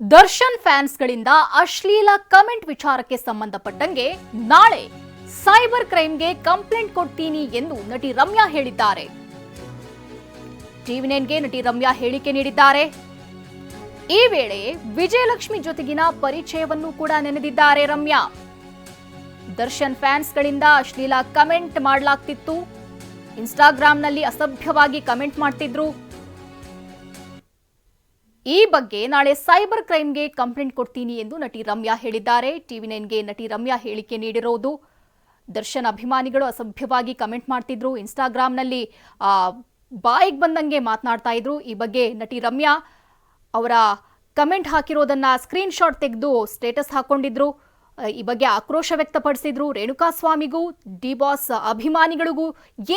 ದರ್ಶನ್ ಫ್ಯಾನ್ಸ್ಗಳಿಂದ ಅಶ್ಲೀಲ ಕಮೆಂಟ್ ವಿಚಾರಕ್ಕೆ ಸಂಬಂಧಪಟ್ಟಂಗೆ ನಾಳೆ ಸೈಬರ್ ಕ್ರೈಮ್ಗೆ ಕಂಪ್ಲೇಂಟ್ ಕೊಡ್ತೀನಿ ಎಂದು ನಟಿ ರಮ್ಯಾ ಹೇಳಿದ್ದಾರೆ. ಟಿವಿ ನೈನ್ಗೆ ನಟಿ ರಮ್ಯಾ ಹೇಳಿಕೆ ನೀಡಿದ್ದಾರೆ. ಈ ವೇಳೆ ವಿಜಯಲಕ್ಷ್ಮಿ ಜೊತೆಗಿನ ಪರಿಚಯವನ್ನು ಕೂಡ ನೆನೆದಿದ್ದಾರೆ ರಮ್ಯಾ. ದರ್ಶನ್ ಫ್ಯಾನ್ಸ್ಗಳಿಂದ ಅಶ್ಲೀಲ ಕಮೆಂಟ್ ಮಾಡಲಾಗ್ತಿತ್ತು. ಇನ್ಸ್ಟಾಗ್ರಾಂನಲ್ಲಿ ಅಸಭ್ಯವಾಗಿ ಕಮೆಂಟ್ ಮಾಡ್ತಿದ್ರು. ಈ ಬಗ್ಗೆ ನಾಳೆ ಸೈಬರ್ ಕ್ರೈಮ್ಗೆ ಕಂಪ್ಲೇಂಟ್ ಕೊಡ್ತೀನಿ ಎಂದು ನಟಿ ರಮ್ಯಾ ಹೇಳಿದ್ದಾರೆ. ಟಿವಿ ನೈನ್ಗೆ ನಟಿ ರಮ್ಯಾ ಹೇಳಿಕೆ ನೀಡಿರೋದು. ದರ್ಶನ್ ಅಭಿಮಾನಿಗಳು ಅಸಭ್ಯವಾಗಿ ಕಮೆಂಟ್ ಮಾಡ್ತಿದ್ರು. ಇನ್ಸ್ಟಾಗ್ರಾಂನಲ್ಲಿ ಆ, ಬಾಯಿಗೆ ಬಂದಂಗೆ ಮಾತನಾಡ್ತಾ ಇದ್ರು. ಈ ಬಗ್ಗೆ ನಟಿ ರಮ್ಯಾ ಅವರ ಕಮೆಂಟ್ ಹಾಕಿರೋದನ್ನ ಸ್ಕ್ರೀನ್ ಶಾಟ್ ತೆಗೆದು ಸ್ಟೇಟಸ್ ಹಾಕೊಂಡಿದ್ರು. ಈ ಬಗ್ಗೆ ಆಕ್ರೋಶ ವ್ಯಕ್ತಪಡಿಸಿದ್ರು. ರೇಣುಕಾ ಸ್ವಾಮಿಗೂ ಡಿ ಬಾಸ್ ಅಭಿಮಾನಿಗಳಿಗೂ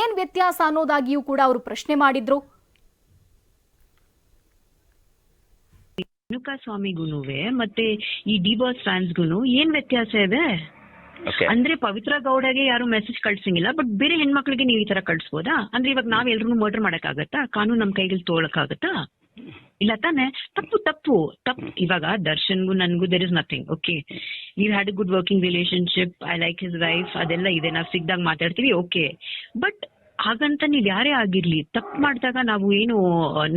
ಏನ್ ವ್ಯತ್ಯಾಸ ಅನ್ನೋದಾಗಿಯೂ ಕೂಡ ಅವರು ಪ್ರಶ್ನೆ ಮಾಡಿದ್ರು. ರೇಣುಕಾ ಸ್ವಾಮಿಗೂನು ಮತ್ತೆ ಈ ಡಿ ಬಾಸ್ ಫ್ಯಾನ್ಸ್ಗೂನು ಏನ್ ವ್ಯತ್ಯಾಸ ಇದೆ? ಅಂದ್ರೆ ಪವಿತ್ರ ಗೌಡಗೆ ಯಾರು ಮೆಸೇಜ್ ಕಳ್ಸಂಗಿಲ್ಲ ಬಟ್ ಬೇರೆ ಹೆಣ್ಮಕ್ಳಿಗೆ ನೀವು ಈ ತರ ಕಳ್ಸಬಹುದಾ ಅಂದ್ರೆ ಇವಾಗ ನಾವ್ ಎಲ್ರು ಮರ್ಡರ್ ಮಾಡಕ್ಕಾಗತ್ತಾ? ಕಾನೂನು ನಮ್ ಕೈಗೆ ತೊಗೊಳಕ್ಕಾಗತ್ತಾ ಇಲ್ಲ ತಾನೆ? ತಪ್ಪು ತಪ್ಪು. ತಪ್ಪು ಇವಾಗ ದರ್ಶನ್ಗೂ ನನ್ಗೂ there is nothing okay you had a good working relationship I like his wife ಅದೆಲ್ಲ ಇದೆ. ನಾವ್ ಸಿಗ್ದಾಗ ಮಾತಾಡ್ತೀವಿ ಓಕೆ ಬಟ್ ಹಾಗಂತ ನೀವ್ ಯಾರೇ ಆಗಿರ್ಲಿ ತಪ್ಪು ಮಾಡಿದಾಗ ನಾವು ಏನು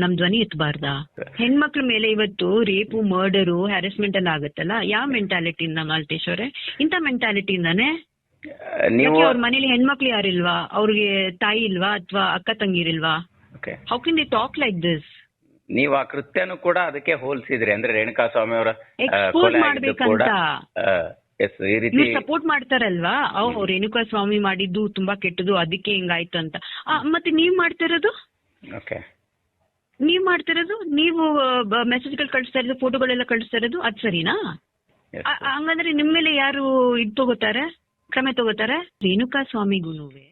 ನಮ್ ಧ್ವನಿ ಎತ್ತಬಾರ್ದಾ ಹೆಣ್ಮಕ್ಳ ಮೇಲೆ ಇವತ್ತು ರೇಪು ಮರ್ಡರು ಹ್ಯಾರಸ್ಮೆಂಟ್ ಎಲ್ಲ ಆಗುತ್ತಲ್ಲ? ಯಾವ ಮೆಂಟಾಲಿಟಿಯಿಂದ ಮಾಲ್ತೇಶ್ ಅವರೇ? ಇಂಥ ಮೆಂಟಾಲಿಟಿಯಿಂದಾನೆ ನೀವು ಅವ್ರ ಮನೇಲಿ ಹೆಣ್ಮಕ್ಳು ಯಾರಿಲ್ವಾ? ಅವ್ರಿಗೆ ತಾಯಿ ಇಲ್ವಾ ಅಥವಾ ಅಕ್ಕ ತಂಗಿರಿಲ್ವಾ? How can they talk like this ನೀವು ಆ ಕೃತ್ಯನು ಕೂಡ ಅದಕ್ಕೆ ಹೋಲಿಸಿದ್ರಿ. ಅಂದ್ರೆ ರೇಣುಕಾ ಸ್ವಾಮಿ ಅವರ ಎಕ್ಸ್ಪೋಸ್ ಮಾಡ್ಬೇಕಂತ. ನೀವು ಸಪೋರ್ಟ್ ಮಾಡ್ತಾರಲ್ವಾ? ಓ ರೇಣುಕಾ ಸ್ವಾಮಿ ಮಾಡಿದ್ದು ತುಂಬಾ ಕೆಟ್ಟದು ಅದಕ್ಕೆ ಹಿಂಗಾಯ್ತು ಅಂತ. ಆ, ಮತ್ತೆ ನೀವ್ ಮಾಡ್ತಿರೋದು? ಓಕೆ ನೀವ್ ಮಾಡ್ತಿರೋದು? ನೀವು ಮೆಸೇಜ್ಗಳು ಕಳಿಸ್ತಾ ಇರೋದು ಫೋಟೋಗಳೆಲ್ಲ ಕಳಿಸ್ತಾ ಇರೋದು ಅದ್ ಸರಿನಾ? ಆ- ಹಂಗಂದ್ರೆ ನಿಮ್ ಮೇಲೆ ಯಾರು ಇದ್ ತಗೋತಾರೆ? ಕ್ರಮ ತಗೋತಾರೆ? ರೇಣುಕಾ ಸ್ವಾಮಿಗೂನುವೆ